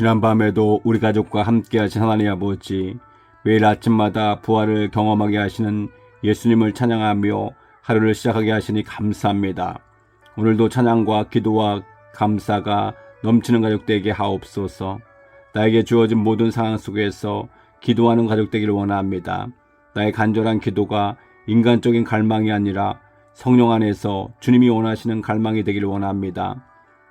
지난밤에도 우리 가족과 함께 하신 하나님 아버지, 매일 아침마다 부활을 경험하게 하시는 예수님을 찬양하며 하루를 시작하게 하시니 감사합니다. 오늘도 찬양과 기도와 감사가 넘치는 가족 되게 하옵소서. 나에게 주어진 모든 상황 속에서 기도하는 가족 되기를 원합니다. 나의 간절한 기도가 인간적인 갈망이 아니라 성령 안에서 주님이 원하시는 갈망이 되기를 원합니다.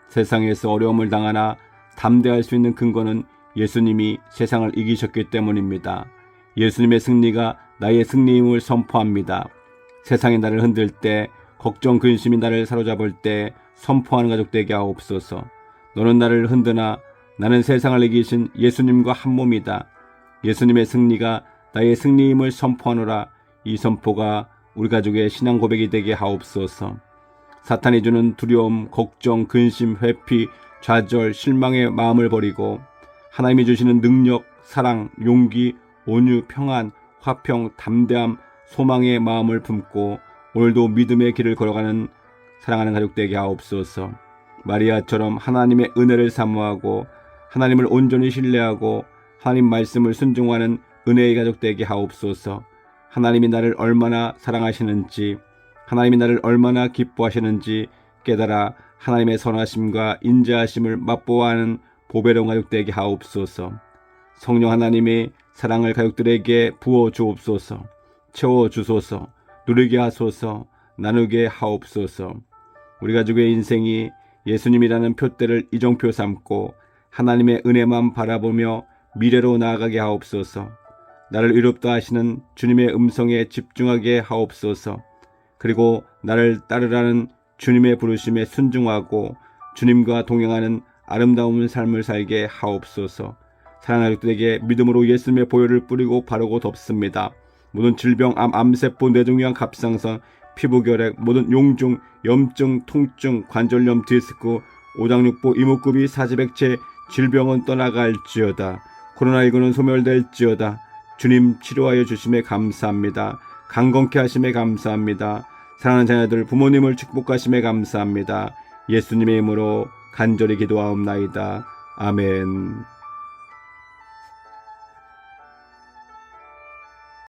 세상에서 어려움을 당하나 담대할 수 있는 근거는 예수님이 세상을 이기셨기 때문입니다. 예수님의 승리가 나의 승리임을 선포합니다. 세상이 나를 흔들 때, 걱정, 근심이 나를 사로잡을 때 선포하는 가족 되게 하옵소서. 너는 나를 흔드나 나는 세상을 이기신 예수님과 한 몸이다. 예수님의 승리가 나의 승리임을 선포하노라. 이 선포가 우리 가족의 신앙 고백이 되게 하옵소서. 사탄이 주는 두려움, 걱정, 근심, 회피, 좌절, 실망의 마음을 버리고 하나님이 주시는 능력, 사랑, 용기, 온유, 평안, 화평, 담대함, 소망의 마음을 품고 오늘도 믿음의 길을 걸어가는 사랑하는 가족 되게 하옵소서. 마리아처럼 하나님의 은혜를 사모하고 하나님을 온전히 신뢰하고 하나님 말씀을 순종하는 은혜의 가족 되게 하옵소서. 하나님이 나를 얼마나 사랑하시는지 하나님이 나를 얼마나 기뻐하시는지 깨달아 하나님의 선하심과 인자하심을 맛보아하는 보배로운 가족 되게 하옵소서. 성령 하나님의 사랑을 가족들에게 부어 주옵소서. 채워 주소서. 누리게 하소서. 나누게 하옵소서. 우리 가족의 인생이 예수님이라는 표대를 이정표 삼고 하나님의 은혜만 바라보며 미래로 나아가게 하옵소서. 나를 의롭다 하시는 주님의 음성에 집중하게 하옵소서. 그리고 나를 따르라는 주님의 부르심에 순종하고 주님과 동행하는 아름다운 삶을 살게 하옵소서. 사랑하는 가족들에게 믿음으로 예수님의 보혈을 뿌리고 바르고 덮습니다. 모든 질병, 암, 암세포, 뇌종양, 갑상선, 피부결핵, 모든 용종, 염증, 통증, 관절염, 디스크, 오장육부, 이목구비, 사지백체, 질병은 떠나갈지어다. 코로나19는 소멸될지어다. 주님 치료하여 주심에 감사합니다. 강건케 하심에 감사합니다. 사랑하는 자녀들 부모님을 축복하심에 감사합니다. 예수님의 이름으로 간절히 기도하옵나이다. 아멘.